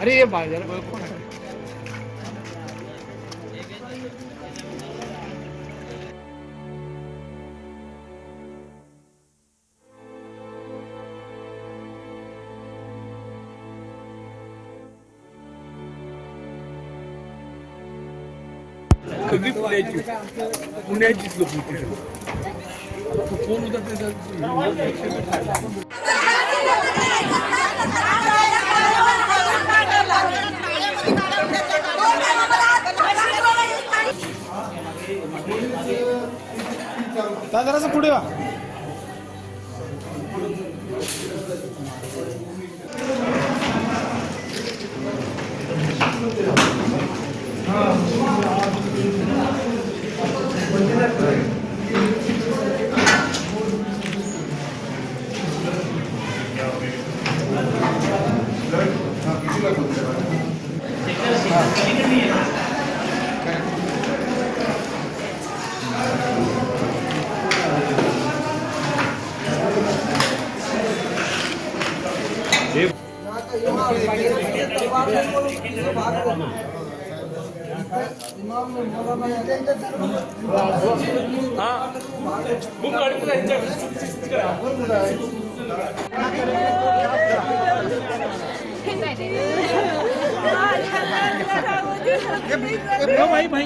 अरे ये बाळ पुण्याची पुण्याचीच लोक कोण होता त्याचा जरासं पुढे वा भाई भाई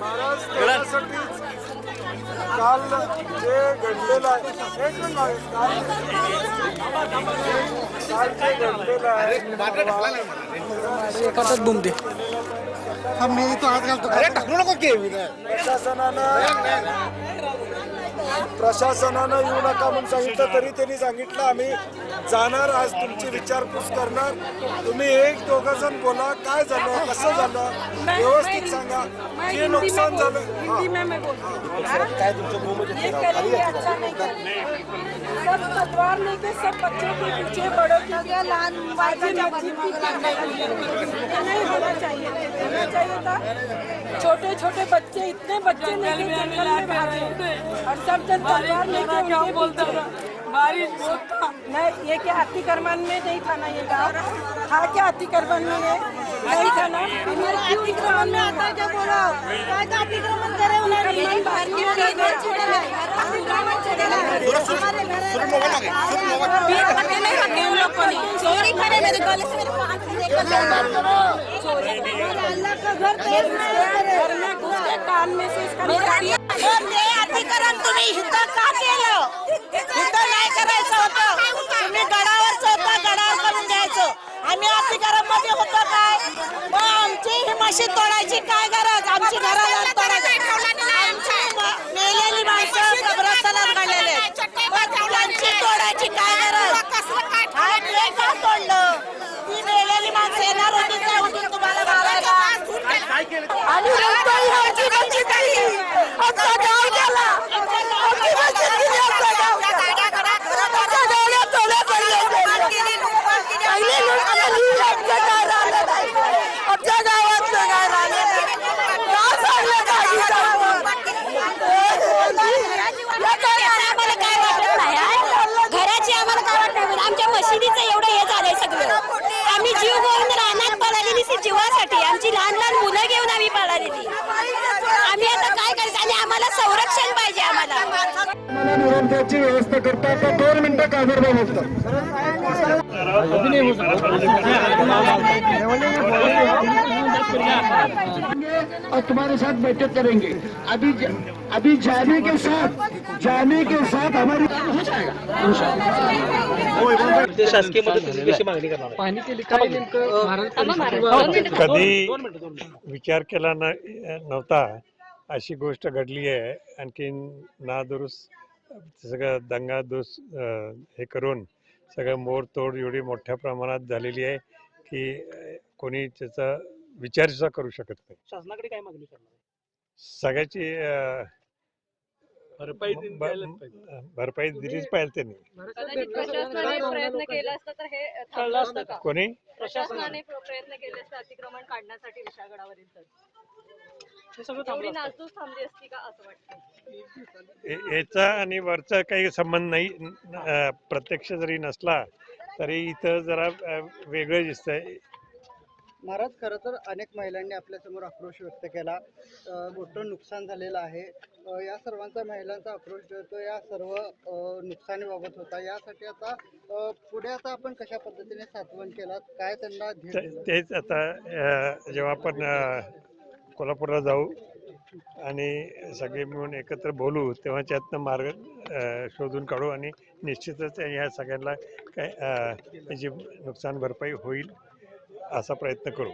बाबा काल जे घडलेलं आहे. काल जे घडलेलं एकाच हा मी तो हात घालतो. अरे टाकू नको की. प्रशासनानं प्रशासनानं येऊ नका म्हणून सांगितलं तरी त्यांनी सांगितलं आम्ही जाणार आज तुमची विचारपूस करणार. तुम्ही एक दोघं जण बोला काय झालं कसं झालं व्यवस्थित सांगा. जे नुकसान झालं हा. हिंदी में मैं बोलती हूँ ये करेंगे अच्छा नहीं करेंगे सब तलवार लेके सब बच्चों के पीछे बड़ों के पीछे बाजी में जीत की करने ये नहीं होना चाहिए होना चाहिए था छोटे छोटे बच्चे इतने बच्चे लेके जंगल में भागे और सब जन तलवार लेके उनके पीछे। बारिश नहीं ये क्या अतिक्रमण में नहीं था ना ये गाँव था क्या अतिक्रमण में? ये नहीं था ना? फिर क्यों अतिक्रमण में आता क्या बोला? अतिक्रमण करे उन्होंने चोरी करे मेरे गले से मेरे को आंख से निकल चोरी अल्लाह का घर घर में घुस के कान में से इसका निकाल अतिक्रमण तुम्ही इथं का केलं इथं नाही करायचं होतं. तुम्ही गडावरच होतं गडावर करून द्यायचं आम्ही अतिक्रममध्ये होतो काय? मग आमची ही मशीन तोडायची काय गरज आमची घराला तोडायची आमची म- मेलेली माणसं कब्रस्तानात काढलेले आहेत. मग त्यांची तोडायची काय गरज हा, ते का तोडलं ती मेलेली माणसं येणार होती त्या होती तुम्हाला मारायला आणि नंतर ह्याची म्हणजे काही आमचा गाव गेला आमची मस्जिद गेली, आमचा गाव गेला. आमच्या गावला तोडा पडले पहिले लूट केली, आमच्या गावात आलं नाही. आमच्या गावातलं काय राहिलं नाही. का सांगलं काही सांगून? या काय आम्हाला काय वाटत नाही हा? घराची आम्हाला काय वाटत नाही आमच्या मशिदीचं एवढं हे झालंय सगळं आम्ही जीव घेऊन रानात पळालेली ती जीवासाठी आमची लहान लहान झालेली आम्ही आता काय करायचं आणि आम्हाला संरक्षण पाहिजे आम्हाला मला व्यवस्था करता आता दोन मिनिटं कागद बघतात और तुम्हारे साथ बैठक करेंगे अभी अभी जाने के साथ जाने के साथ हमारी हो जाएगा हो. जाएगा ते शासकीय मदत कशी मागणी करणार आहे? कधी विचार केला न नव्हता अशी गोष्ट घडली आहे. आणखीन नादुरुस्त सगळं दंगा दुस अं, हे करून सगळं मोडतोड एवढी मोठ्या प्रमाणात झालेली आहे की कोणी त्याचा विचार सुद्धा करू शकत नाही. शासनाकडे काय मागणी करणार? सगळ्याची अं, भरपाई दिन ब- द्यायलाच पाहिजे. भरपाई दिलीच पाहिजे त्यांनी. कदाचित प्रशासनाने प्रयत्न केला असता तर हे थांबलं असतं का? कोणी? प्रशासनाने प्र- प्रयत्न केले असते अतिक्रमण काढण्यासाठी विशागडावरील तर. हे सगळं एवढी थांबलं असतं. नासधूस थांबली असती का असं वाटतं? ए- याचा आणि वरचा काही संबंध नाही. अं, प्रत्यक्ष जरी नसला तरी इथं जरा अं, वेगळं दिसतंय. महाराज खरं तर अनेक महिलांनी आपल्यासमोर आक्रोश व्यक्त केला. मोठं नुकसान झालेलं आहे. या सर्वांचा महिलांचा आक्रोश जो या सर्व नुकसानीबाबत होता. यासाठी आता पुढे आता आपण कशा पद्धतीने सातवण केलात? काय त्यांना? तेच आता जेव्हा आपण कोल्हापूरला जाऊ आणि सगळे मिळून एकत्र बोलू तेव्हा त्यातनं मार्ग शोधून काढू आणि निश्चितच ह्या सगळ्यांना काय याची नुकसान भरपाई होईल. असा प्रयत्न करू.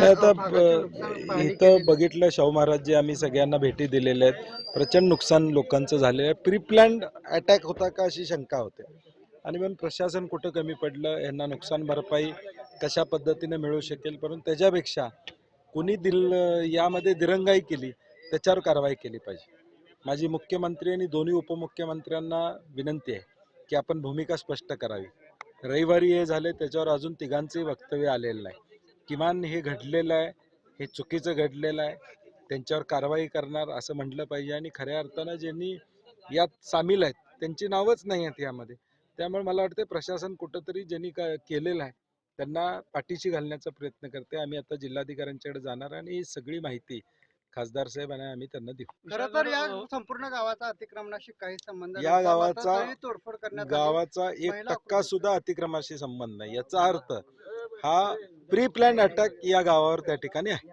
आता इथं. बघितलं शाहू महाराज जे आम्ही सगळ्यांना भेटी दिलेल्या आहेत. प्रचंड नुकसान लोकांचं झालेलं आहे. प्री प्लॅन्ड अटॅक होता का अशी शंका होते. आणि म्हणून प्रशासन कुठं कमी पडलं यांना नुकसान भरपाई कशा पद्धतीने मिळू शकेल? परंतु त्याच्यापेक्षा कुणी दिल यामध्ये दिरंगाई केली त्याच्यावर कारवाई केली पाहिजे. माझी मुख्यमंत्री आणि दोन्ही उपमुख्यमंत्र्यांना विनंती आहे. की आपण भूमिका स्पष्ट करावी. रविवारी हे झाले त्याच्यावर अजून तिघांचंही वक्तव्य आलेलं नाही. किमान हे घडलेलं आहे हे चुकीचं घडलेलं आहे त्यांच्यावर कारवाई करणार असं म्हटलं पाहिजे आणि खऱ्या अर्थानं ज्यांनी यात सामील आहेत त्यांची नावच नाही आहेत यामध्ये. त्यामुळे मला वाटते प्रशासन कुठंतरी ज्यांनी का केलेलं आहे त्यांना पाठीशी घालण्याचा प्रयत्न करते आम्ही आता जिल्हाधिकाऱ्यांच्याकडे जाणार आणि ही सगळी माहिती खासदार साहेब आणि आम्ही त्यांना देऊ खरं तर या संपूर्ण गावाचा अतिक्रमणाशी काही संबंध या. मात्र गावाचा- तरी तोडफोड करण्यात आली. गावाचा एक महिला टक्का? सुद्धा अतिक्रमाशी संबंध नाही याचा अर्थ हा प्री प्लॅन अटॅक या गावावर त्या ठिकाणी आहे